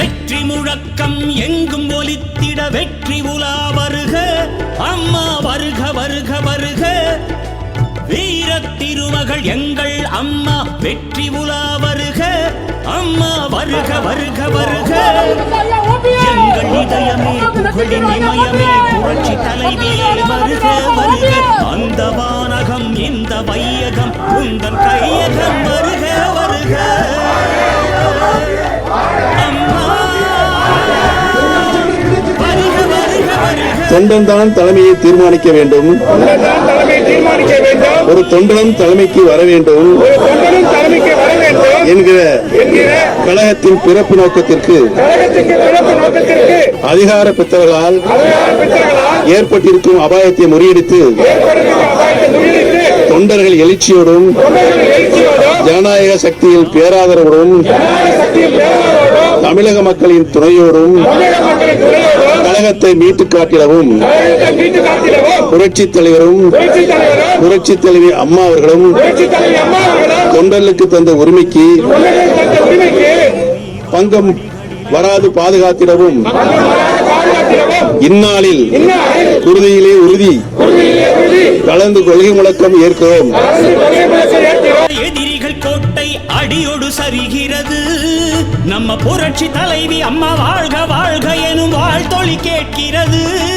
வெற்றி முழக்கம் எங்கும் ஒலித்திட வெற்றி உலா வருக. அம்மா வருக வருக வருக. வீர திருமகள் எங்கள் அம்மா வெற்றி உலா வருக. அம்மா வருக வருக வருக. எங்கள் இதயமே புகழின் இமயமே புரட்சி தலைவியே வருக வருக. அந்த வானகம் இந்த வையகம் உந்தன் கையகம் வருக வருக. வருக தொண்டன் தான் தலைமையை தீர்மானிக்க வேண்டும். ஒரு தொண்டனும் தலைமைக்கு வர வேண்டும். என்கிற கழகத்தின் பிறப்பு நோக்கத்திற்கு அதிகார பெற்றவர்களால் ஏற்பட்டிருக்கும் அபாயத்தை முறியடித்து தொண்டர்கள் எழுச்சியோடும் ஜனநாயக சக்தியில் பேராதரவுடன் தமிழக மக்களின் துணையோடும் கழகத்தை காட்டிடவும் மீட்டு தலைவரும் புரட்சி தலைவரும் புரட்சி தலைவி அம்மா அவர்களும் தொண்டர்களுக்கு தந்த உரிமைக்கு பங்கம் வராது பாதுகாத்திடவும் இந்நாளில் குருதியிலே உறுதி கலந்து கொள்கை முழக்கம் ஏற்கிறோம். அடியோடு சரிகிறது. நம்ம புரட்சி தலைவி அம்மா வாழ்க வாழ்க எனும் வாழ்த்தொழி கேட்கிறது.